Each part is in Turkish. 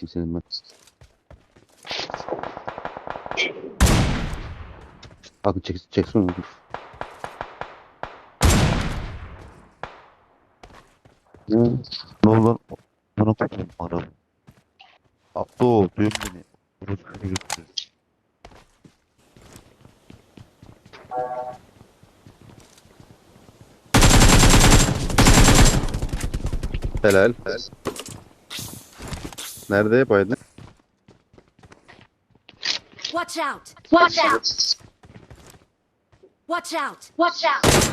sikeyim senin ben. Akın çek, çeksin onu. Ne? Ne oldu lan? Bana koyayım araba. Abdo duyun beni. Burası götürür. Helal. Nerede Biden? Watch out! Watch out! Watch out! Watch out!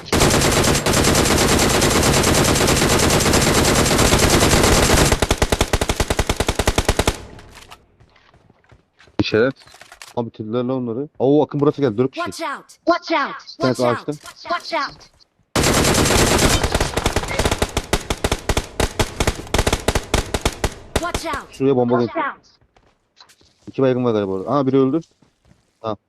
İşaret. Abi bitirdiler lan onları. Oo Akın burası geldi. Dört kişi. Watch out! Watch out! Watch out! açtım. Watch out! Watch out! Şuraya bomba Watch out! İki baygın var galiba orada. Aa biri öldü. Out!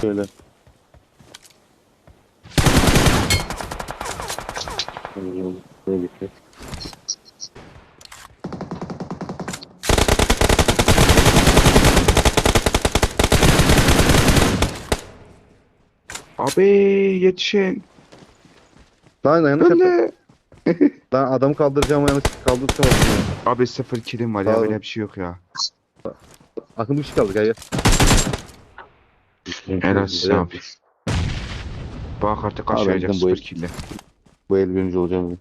Şöyle. Böyle gitti. Abi yetişin. Lan yanlış yaptım. Öyle. Lan adamı kaldıracağım yanlış kaldırsam ya. Abi sıfır kilim var ya Abi. böyle bir şey yok ya. Akın bir kişi kaldı gel gel. Helal size abi. Bak artık Abi, aşağıya ben bu sıfır kille. Bu el birinci olacağım.